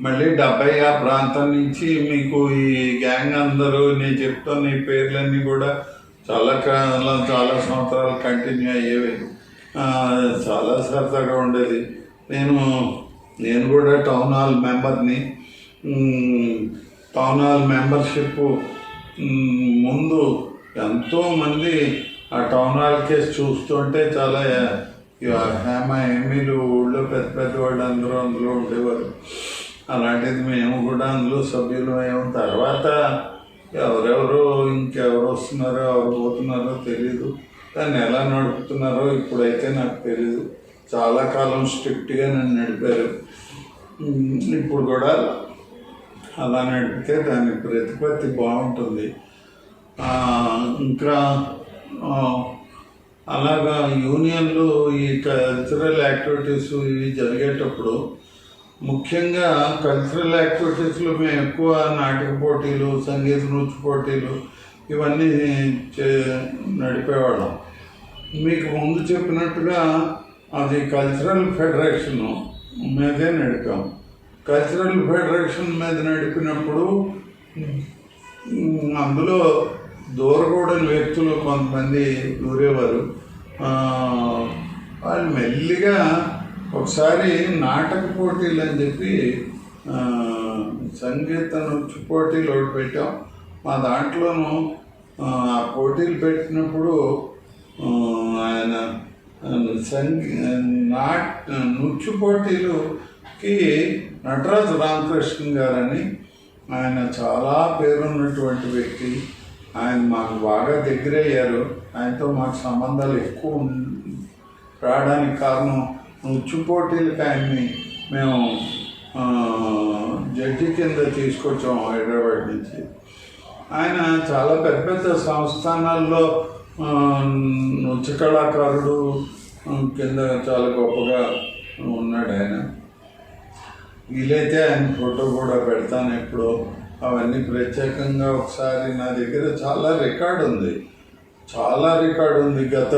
మళ్ళీ డెబ్బై ఆ ప్రాంతం నుంచి మీకు ఈ గ్యాంగ్ అందరూ నేను చెప్తున్న ఈ పేర్లన్నీ కూడా చాలా కాలం చాలా సంవత్సరాలు కంటిన్యూ అయ్యేవి. చాలా సరదాగా ఉండేది. నేను నేను కూడా టౌన్ హాల్ మెంబర్ని టౌన్ హాల్ మెంబర్షిప్ ముందు ఎంతోమంది ఆ టౌన్ హాల్ కేసు చూస్తుంటే చాలా హేమ ఏమీలు ఊళ్ళో పెద్ద పెద్ద వాళ్ళు అందరూ అందులో ఉండేవారు. అలాంటిది మేము కూడా అందులో సభ్యులు తర్వాత ఎవరెవరు ఇంకెవరు వస్తున్నారో ఎవరు పోతున్నారో తెలీదు. దాన్ని ఎలా నడుపుతున్నారో ఇప్పుడైతే నాకు తెలీదు. చాలా కాలం స్ట్రిక్ట్గా నన్ను నడిపారు. ఇప్పుడు కూడా అలా నడిపితే దాని ప్రతిపత్తి బాగుంటుంది. ఇంకా అలాగా యూనియన్లు ఈ కల్చరల్ యాక్టివిటీస్ ఇవి జరిగేటప్పుడు ముఖ్యంగా కల్చరల్ యాక్టివిటీస్లో మేము ఎక్కువ నాటక పోటీలు సంగీత నృత్య పోటీలు ఇవన్నీ చే నడిపేవాళ్ళం. మీకు ముందు చెప్పినట్టుగా అది కల్చరల్ ఫెడరేషన్ మీదే నడిపాం. కల్చరల్ ఫెడరేషన్ మీద నడిపినప్పుడు అందులో దూరగూడని వ్యక్తులు కొంతమంది దూరేవారు. వాళ్ళు మెల్లిగా ఒకసారి నాటక పోటీలు అని చెప్పి సంగీత నృత్య పోటీలు ఒకటి పెట్టాం. మా దాంట్లోనూ ఆ పోటీలు పెట్టినప్పుడు ఆయన సంగీ నాట్ నృత్య పోటీలుకి నటరాజు రామకృష్ణ గారని ఆయన చాలా పేరున్నటువంటి వ్యక్తి. ఆయన మాకు బాగా దగ్గరయ్యారు ఆయనతో మాకు సంబంధాలు ఎక్కువ రావడానికి కారణం ఉచ్చు పోటీలకు ఆయన్ని మేము జడ్జి కింద తీసుకొచ్చాం హైదరాబాద్ నుంచి. ఆయన చాలా పెద్ద పెద్ద సంస్థానాల్లో నృత్య కళాకారుడు కింద చాలా గొప్పగా ఉన్నాడు ఆయన. వీలైతే ఆయన ఫోటో కూడా పెడతాను ఎప్పుడో. అవన్నీ ప్రత్యేకంగా ఒకసారి నా దగ్గర చాలా రికార్డు ఉంది. చాలా రికార్డు ఉంది గత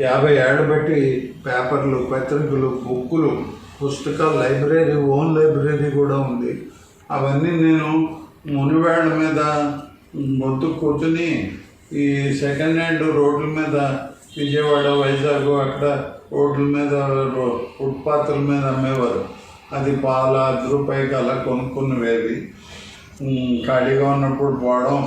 యాభై ఏళ్ళ బట్టి పేపర్లు పత్రికలు బుక్కులు పుస్తకాలు లైబ్రరీ ఓన్ లైబ్రరీ కూడా ఉంది. అవన్నీ నేను మునివేళ్ళ మీద మొద్దు కూర్చుని ఈ సెకండ్ హ్యాండ్ రోడ్ల మీద విజయవాడ వైజాగ్ అక్కడ రోడ్ల మీద ఫుట్పాత్ల మీద అమ్మేవారు. అది పాల అర్ధ రూపాయికి అలా కొనుక్కునేవి. ఖాళీగా ఉన్నప్పుడు పోవడం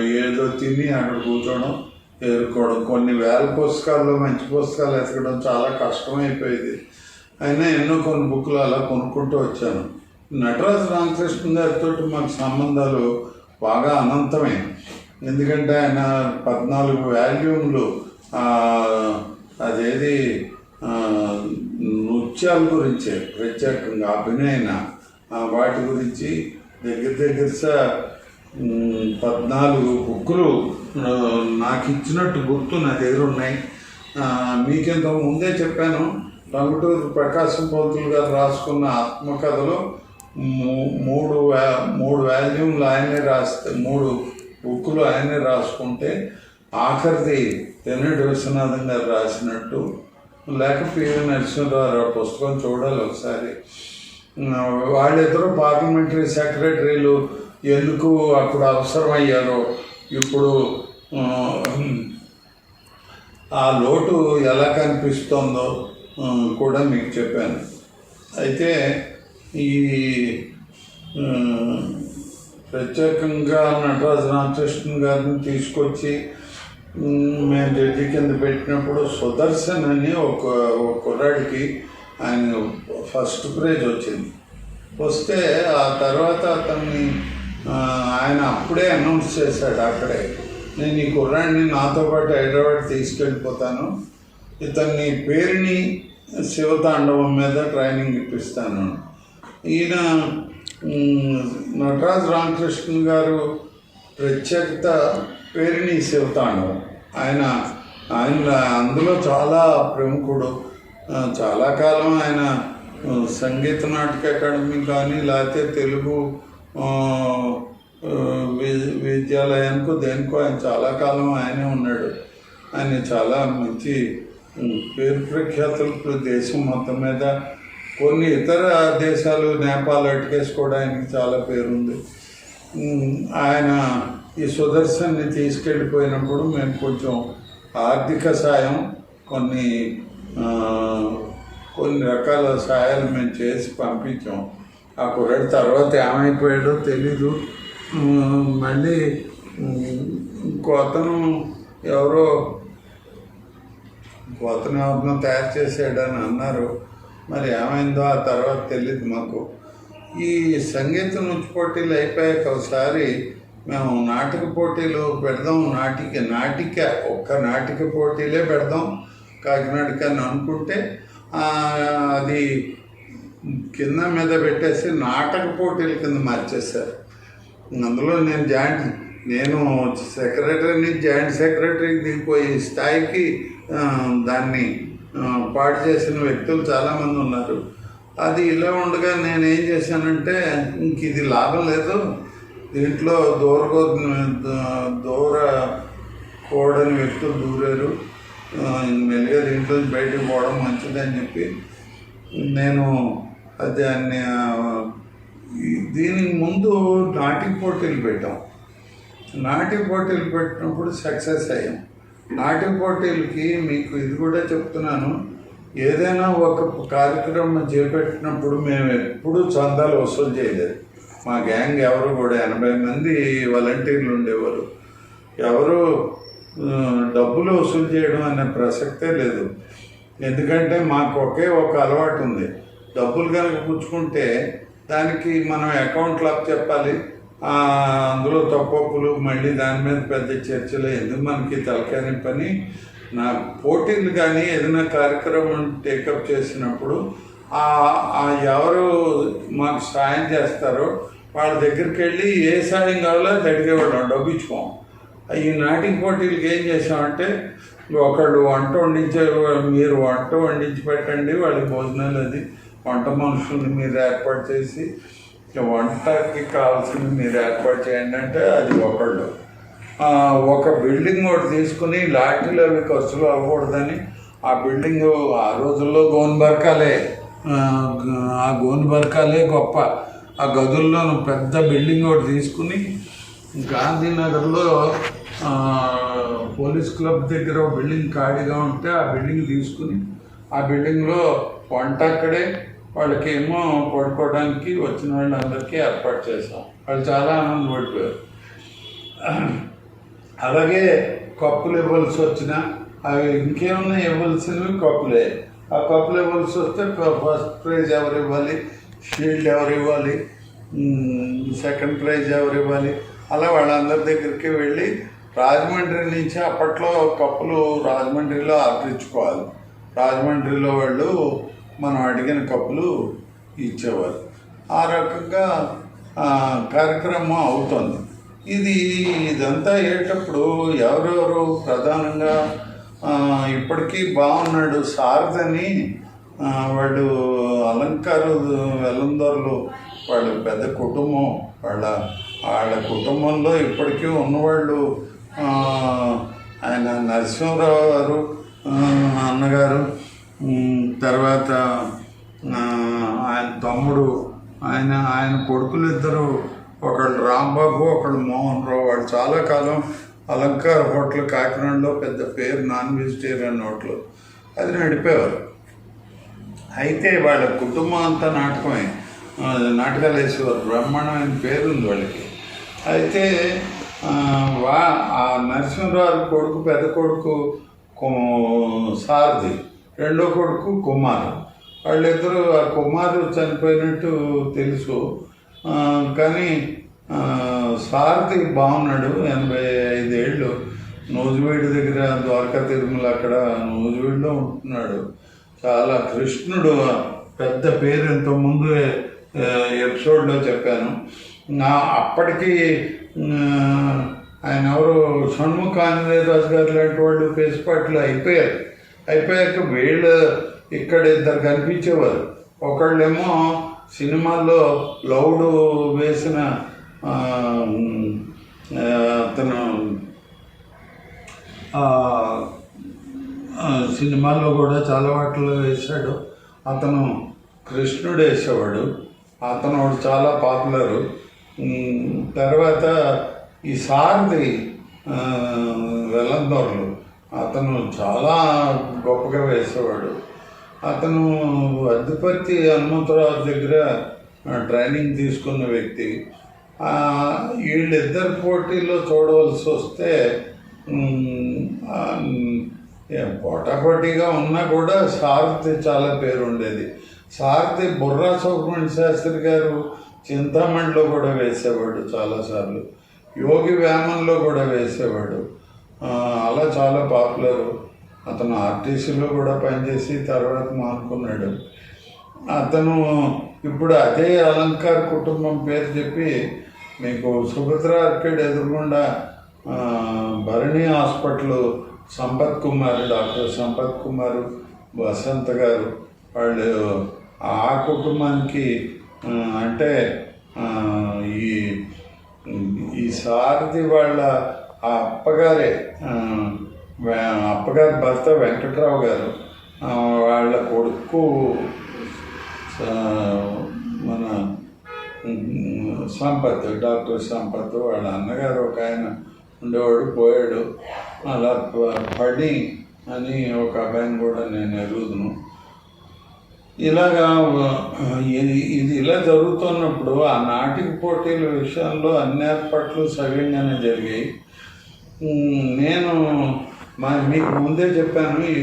ఏదో తిని అక్కడ కూర్చోవడం ఎదుర్కోవడం. కొన్ని వేల పుస్తకాల్లో మంచి పుస్తకాలు ఎతకడం చాలా కష్టమైపోయేది. అయినా ఎన్నో కొన్ని బుక్లు అలా కొనుక్కుంటూ వచ్చాను. నటరాజు రామకృష్ణ గారితో మాకు సంబంధాలు బాగా అనంతమే. ఎందుకంటే ఆయన పద్నాలుగు వాల్యూమ్లు అదేది నృత్యాల గురించే ప్రత్యేకంగా అభినయన. వాటి గురించి దగ్గర దగ్గర పద్నాలుగు బుక్కులు నాకు ఇచ్చినట్టు గుర్తు నా దగ్గర ఉన్నాయి. ఆ, ముందే చెప్పాను టంగుటూరు ప్రకాశం పంతులు గారు రాసుకున్న ఆత్మకథలో మూ- మూడు మూడు వాల్యూమ్లు ఆయనే రాస్తే మూడు బుక్కులు ఆయనే రాసుకుంటే ఆఖరిది తెన్నటి విశ్వనాథన్ గారు రాసినట్టు లేక పివి నరసింహరావు ఆ పుస్తకం చూడాలి ఒకసారి. వాళ్ళిద్దరూ పార్లమెంటరీ సెక్రటరీలు ఎందుకు అప్పుడు అవసరమయ్యారో ఇప్పుడు ఆ, లోటు ఎలా కనిపిస్తుందో కూడా మీకు చెప్పాను. అయితే ఈ ప్రత్యేకంగా నటరాజు రామకృష్ణ గారిని తీసుకొచ్చి మేము జడ్జి కింద పెట్టినప్పుడు సుదర్శన్ అని ఒక ఒక కుర్రాడికి ఆయన ఫస్ట్ ప్రైజ్ వచ్చింది. వస్తే ఆ తర్వాత అతన్ని ఆయన అప్పుడే అనౌన్స్ చేశాడు అక్కడే. నేను ఈ కుర్రాడిని నాతో పాటు హైదరాబాద్ తీసుకెళ్ళిపోతాను. ఇతన్ని పేరుని శివతాండవం మీద ట్రైనింగ్ ఇప్పిస్తాను. ఈయన నటరాజ్ రామకృష్ణ గారు ప్రత్యేకత పేరుని శివతాండవం. ఆయన ఆయన అందులో చాలా ప్రముఖుడు. చాలా కాలం ఆయన సంగీత నాటక అకాడమీ కానీ లేకపోతే తెలుగు వి- విద్యాలయానికో దేనికో ఆయన చాలా కాలం ఆయనే ఉన్నాడు. ఆయన చాలా మంచి పేరు ప్రఖ్యాతులు దేశం మొత్తం మీద. కొన్ని ఇతర దేశాలు నేపాల్ అటుకేసి కూడా ఆయనకి చాలా పేరుంది. ఆయన ఈ సుదర్శన్ని తీసుకెళ్ళిపోయినప్పుడు మేము కొంచెం ఆర్థిక సాయం కొన్ని కొన్ని రకాల సహాయాలు మేము చేసి పంపించాం. ఆ కుర్రాడు తర్వాత ఏమైపోయాడో తెలీదు. మళ్ళీ కోతను ఎవరో కోతను ఎవరినో తయారు చేసాడని అన్నారు. మరి ఏమైందో ఆ తర్వాత తెలియదు మాకు. ఈ సంగీత నృత్య పోటీలు అయిపోయాక ఒకసారి మేము నాటక పోటీలు పెడదాం నాటిక నాటిక ఒక్క నాటిక పోటీలే పెడదాం కాకినాడకి అని అనుకుంటే అది కింద మీద పెట్టేసి నాటక పోటీల కింద మార్చేశారు. అందులో నేను జాయింట్ నేను సెక్రటరీని జాయింట్ సెక్రటరీకి దిగిపోయి స్థాయికి దాన్ని పాడు చేసిన వ్యక్తులు చాలామంది ఉన్నారు. అది ఇలా ఉండగా నేను ఏం చేశానంటే ఇంక ఇది లాభం లేదు. దీంట్లో దూర దూర కూడని వ్యక్తులు దూరారు. మెల్లిగా దీంట్లో బయటకు పోవడం మంచిదని చెప్పి నేను దాన్ని దీనికి ముందు నాటిక పోటీలు పెట్టాం. నాటిక పోటీలు పెట్టినప్పుడు సక్సెస్ అయ్యాం. నాటిక పోటీలకి మీకు ఇది కూడా చెప్తున్నాను. ఏదైనా ఒక కార్యక్రమం చేపట్టినప్పుడు మేము ఎప్పుడూ చందాలు వసూలు చేయలేదు. మా గ్యాంగ్ ఎవరు కూడా ఎనభై మంది వాలంటీర్లు ఉండేవారు. ఎవరు డబ్బులు వసూలు చేయడం అనే ప్రసక్తే లేదు. ఎందుకంటే మాకు ఒకే ఒక అలవాటు ఉంది. డబ్బులు కనుక పుచ్చుకుంటే దానికి మనం అకౌంట్ లాక్ చెప్పాలి. అందులో తప్పప్పులు మళ్ళీ దాని మీద పెద్ద చర్చలు ఎందుకు మనకి తలకాని పని నా పోటీలు కానీ ఏదైనా కార్యక్రమం టేకప్ చేసినప్పుడు ఆ ఎవరు మాకు సాయం చేస్తారో వాళ్ళ దగ్గరికి వెళ్ళి ఏ సాయం కావాలో అది అడిగేవాళ్ళం. డబ్బు ఇచ్చుకోం. ఈ నాటింగ్ పోటీలకి ఏం చేసామంటే ఒకళ్ళు వంట వండించే మీరు వంట వండించి పెట్టండి వాళ్ళకి భోజనాలు అది. వంట మనుషుల్ని మీరు ఏర్పాటు చేసి వంటకి కావాల్సింది మీరు ఏర్పాటు చేయండి అంటే అది ఒకళ్ళు. ఒక బిల్డింగ్ ఒకటి తీసుకుని లాటరీలు అవి ఖర్చులు అవ్వకూడదని ఆ బిల్డింగ్ ఆ రోజుల్లో గోనుబరకాలే ఆ, ఆ గోన్ గొప్ప. ఆ గదుల్లోనూ పెద్ద బిల్డింగ్ ఒకటి తీసుకుని గాంధీనగర్లో పోలీస్ క్లబ్ దగ్గర బిల్డింగ్ ఖాళీగా ఉంటే ఆ బిల్డింగ్ తీసుకుని ఆ బిల్డింగ్లో వంట అక్కడే. వాళ్ళకేమో పడుకోవడానికి వచ్చిన వాళ్ళందరికీ ఏర్పాటు చేసాం వాళ్ళు చాలా ఆనందపడిపోయారు అలాగే కప్పులు ఇవ్వాల్సి వచ్చిన అవి ఇంకేమన్నా ఇవ్వాల్సినవి కప్పులే. ఆ కప్పులు ఇవ్వాల్సి వస్తే ఫస్ట్ ప్రైజ్ ఎవరు ఇవ్వాలి? షీల్డ్ ఎవరు ఇవ్వాలి? సెకండ్ ప్రైజ్ ఎవరు ఇవ్వాలి? అలా వాళ్ళందరి దగ్గరికి వెళ్ళి రాజమండ్రి నుంచి అప్పట్లో కప్పులు రాజమండ్రిలో ఆర్డర్ ఇచ్చుకోవాలి రాజమండ్రిలో వాళ్ళు మనం అడిగిన కప్పులు ఇచ్చేవారు. ఆ రకంగా కార్యక్రమం అవుతుంది. ఇది ఇదంతా అయ్యేటప్పుడు ఎవరెవరు ప్రధానంగా ఇప్పటికీ బాగున్నాడు సారథని వాడు అలంకార అలంకారు వాళ్ళ పెద్ద కుటుంబం వాళ్ళ వాళ్ళ కుటుంబంలో ఇప్పటికీ ఉన్నవాళ్ళు ఆయన నరసింహరావు గారు అన్నగారు తర్వాత ఆయన తమ్ముడు ఆయన ఆయన కొడుకులు ఇద్దరు ఒకళ్ళు రాంబాబు ఒకళ్ళు మోహన్ రావు. వాళ్ళు చాలా కాలం అలంకార హోటల్ కాకినాడలో పెద్ద పేరు నాన్ వెజిటేరియన్ హోటల్. అది నడిపేవారు. అయితే వాళ్ళ కుటుంబం అంతా నాటకమే. నాటకాలు వేసేవారు. బ్రహ్మాండమైన పేరు ఉంది వాళ్ళకి. అయితే వా ఆ నరసింహరావు కొడుకు పెద్ద కొడుకు సారథి. రెండో కొడుకు కుమారు. వాళ్ళిద్దరూ ఆ కుమారు చనిపోయినట్టు తెలుసు. కానీ సారథి బాగున్నాడు ఎనభై ఐదేళ్ళు. నూజివీడి దగ్గర ద్వారకా తిరుమల అక్కడ నూజివీడిలో ఉంటున్నాడు. చాలా కృష్ణుడు పెద్ద పేరు ఇంతకుముందు ఆ, ఎపిసోడ్లో చెప్పాను. నా అప్పటికి ఆయన ఎవరు? షణ్ముఖ ఆంజనేయరాజు గారు లాంటి వాళ్ళు పేసుపాట్లు అయిపోయారు. అయిపోయాక వీళ్ళు ఇక్కడ ఇద్దరు కనిపించేవారు. ఒకళ్ళేమో సినిమాల్లో లౌడు వేసిన అతను సినిమాల్లో కూడా చాలా వాటిలో వేశాడు. అతను కృష్ణుడు వేసేవాడు. అతను చాలా పాపులరు. తర్వాత ఈ సారథి ఆ, వెల్లందోర్లు అతను చాలా గొప్పగా వేసేవాడు. అతను అద్దుపర్తి హనుమంతరావు దగ్గర ట్రైనింగ్ తీసుకున్న వ్యక్తి. వీళ్ళిద్దరు పోటీల్లో చూడవలసి వస్తే పోటాపోటీగా ఉన్నా కూడా సారథి చాలా పేరు ఉండేది సారథి బుర్రా సుబ్రహ్మణ్య శాస్త్రి గారు చింతామణిలో కూడా వేసేవాడు చాలాసార్లు. యోగి వేమంలో కూడా వేసేవాడు. అలా చాలా పాపులర్. అతను ఆర్టీసీలో కూడా పనిచేసి తర్వాత మానుకున్నాడు. అతను ఇప్పుడు అదే అలంకార్ కుటుంబం పేరు చెప్పి మీకు సుభద్ర ఆర్కేడ్ ఎదురుగుండా భరణి హాస్పిటల్ సంపత్ కుమార్ డాక్టర్ సంపత్ కుమార్ వసంత్ గారు వాళ్ళు ఆ కుటుంబానికి అంటే ఈ ఈ సారథి వాళ్ళ ఆ అప్పగారే అప్పగారి భర్త వెంకట్రావు గారు వాళ్ళ కొడుకు మన సంపత్ డాక్టర్ సంపత్ వాళ్ళ అన్నగారు ఒక ఆయన ఉండేవాడు పోయాడు. అలా పడి అని ఒక అబ్బాయిని కూడా నేను ఎరుగుదును ఇలాగా ఇది ఇది ఇలా జరుగుతున్నప్పుడు ఆ నాటిక పోటీల విషయంలో అన్ని ఏర్పాట్లు సవ్యంగానే జరిగాయి. నేను మా మీకు ముందే చెప్పాను ఈ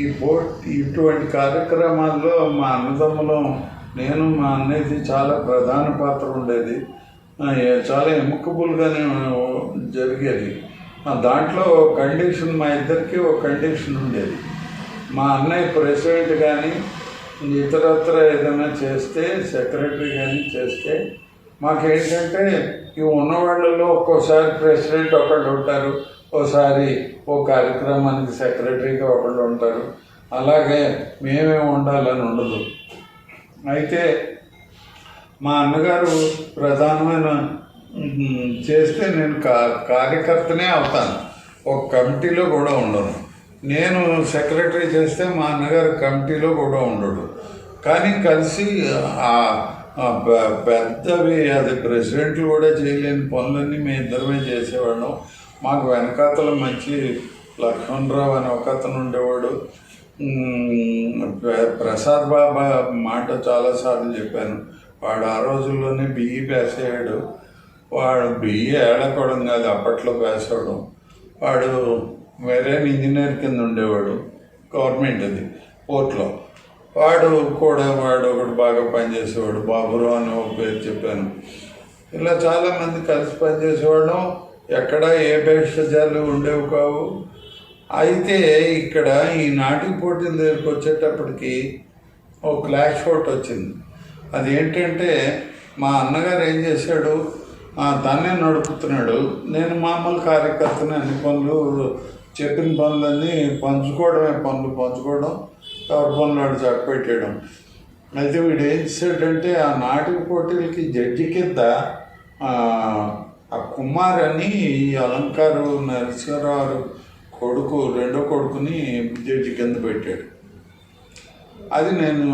ఈ బోట్ ఇటువంటి కార్యక్రమాల్లో మా అన్నదమ్ములు నేను మా అన్నయ్యది చాలా ప్రధాన పాత్ర ఉండేది. చాలా ఎముకబుల్గానే జరిగేది. దాంట్లో కండిషన్ మా ఇద్దరికి ఒక కండిషన్ ఉండేది. మా అన్నయ్య ప్రెసిడెంట్ కానీ ఇతరత్ర ఏదైనా చేస్తే సెక్రటరీ కానీ చేస్తే మాకేంటంటే ఈ ఉన్న వాళ్ళలో ఒక్కోసారి ప్రెసిడెంట్ ఒకళ్ళు ఉంటారు ఓసారి ఓ కార్యక్రమానికి సెక్రటరీగా ఒకళ్ళు ఉంటారు. అలాగే మేమే ఉండాలని ఉండదు. అయితే మా అన్నగారు ప్రధానమైన చేస్తే నేను కా కార్యకర్తనే అవుతాను. ఒక కమిటీలో కూడా ఉండను. నేను సెక్రటరీ చేస్తే మా అన్నగారు కమిటీలో కూడా ఉండడు. కానీ కలిసి ఆ పెద్దవి అది ప్రెసిడెంట్లు కూడా చేయలేని పనులన్నీ మేము ఇద్దరమే చేసేవాళ్ళం. మాకు వెనకాతల మంచి లక్ష్మణరావు అని ఒక అతను ఉండేవాడు. ప్రసాద్ బాబా మాట చాలాసార్లు చెప్పాను. వాడు ఆ రోజుల్లోనే బిఈ పాస్ అయ్యాడు. వాడు బిఈ ఏడకోవడం కాదు అప్పట్లో పాస్ అవ్వడం. వాడు వేరే ఇంజనీర్ కింద ఉండేవాడు గవర్నమెంట్ అది పోర్ట్లో. వాడు కూడా వాడు ఒకడు బాగా పనిచేసేవాడు బాబురావు అని ఒక పేరు చెప్పాను. ఇలా చాలామంది కలిసి పనిచేసేవాళ్ళం. ఎక్కడ ఏ భేషజాలు ఉండేవి కావు. అయితే ఇక్కడ ఈ నాటిక పోటీ దగ్గరికి వచ్చేటప్పటికి ఓ క్లాష్ అవుట్ వచ్చింది. అది ఏంటంటే మా అన్నగారు ఏం చేశాడు ఆ, తన్నే నడుపుతున్నాడు. నేను మామూలు కార్యకర్తని అన్ని పనులు చెప్పిన పనులన్నీ పంచుకోవడమే పనులు పంచుకోవడం ఎవరి పనులు వాడు చక్కపెట్టేయడం అయితే వీడు ఏం చేశాడంటే ఆ నాటక పోటీలకి జడ్జి కింద ఆ, కుమార్ అని ఈ అలంకారు నరసింహరావు కొడుకు రెండో కొడుకుని జడ్జి కింద పెట్టాడు. అది నేను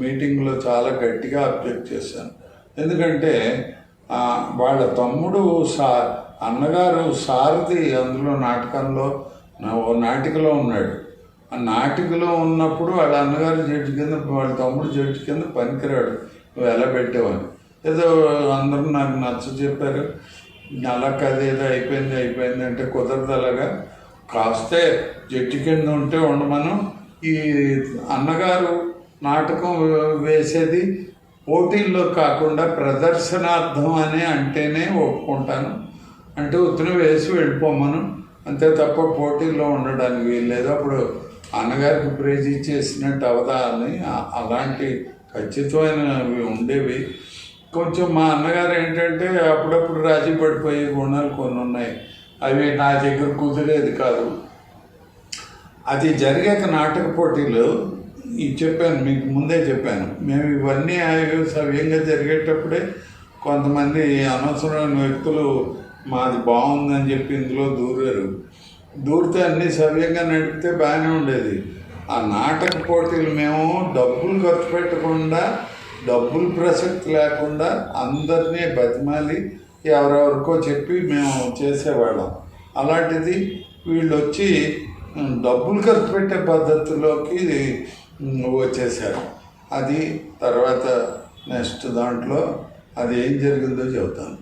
మీటింగ్లో చాలా గట్టిగా అబ్జెక్ట్ చేశాను. ఎందుకంటే వాళ్ళ తమ్ముడు సా అన్నగారు సారథి అందులో నాటకంలో నా- ఓ నాటికలో ఉన్నాడు. ఆ నాటికలో ఉన్నప్పుడు వాళ్ళ అన్నగారు చెట్టు కింద వాళ్ళ తమ్ముడు చెట్టు కింద పనికిరాడు. నువ్వు ఎలా పెట్టేవాడు ఏదో అందరూ నాకు నచ్చ చెప్పారు. అలా కాదు ఏదో అయిపోయింది అయిపోయింది అంటే కుదరదు అలాగా. కాస్తే జట్టు కింద ఉంటే ఉండమను. ఈ అన్నగారు నాటకం వేసేది పోటీల్లో కాకుండా ప్రదర్శనార్థం అని అంటేనే ఒప్పుకుంటాను. అంటే ఉత్తరం వేసి వెళ్ళిపోమను అంతే తప్ప పోటీల్లో ఉండడానికి వీల్లేదు. అప్పుడు అన్నగారికి ప్రేజ్ ఇచ్చేసినట్టు అవదా అని అలాంటి ఖచ్చితమైనవి ఉండేవి. కొంచెం మా అన్నగారు ఏంటంటే అప్పుడప్పుడు రాజీ పడిపోయే గుణాలు కొన్ని ఉన్నాయి. అవి నా దగ్గర కుదిరేది కాదు. అది జరిగాక నాటక పోటీలు ఇది చెప్పాను మీకు ముందే చెప్పాను. మేము ఇవన్నీ సవ్యంగా జరిగేటప్పుడే కొంతమంది అనవసరమైన వ్యక్తులు మాది బాగుందని చెప్పి ఇందులో దూరారు. దూరితే అన్ని సవ్యంగా నడిపితే బాగానే ఉండేది. ఆ నాటక పోటీలు మేము డబ్బులు ఖర్చు పెట్టకుండా డబ్బులు ప్రసక్తి లేకుండా అందరినీ బతిమాలి ఎవరెవరికో చెప్పి మేము చేసేవాళ్ళం. అలాంటిది వీళ్ళు వచ్చి డబ్బులు ఖర్చు పెట్టే పద్ధతిలోకి వచ్చేసారు అది తర్వాత నెక్స్ట్ దాంట్లో అది ఏం జరిగిందో చెబుతాను.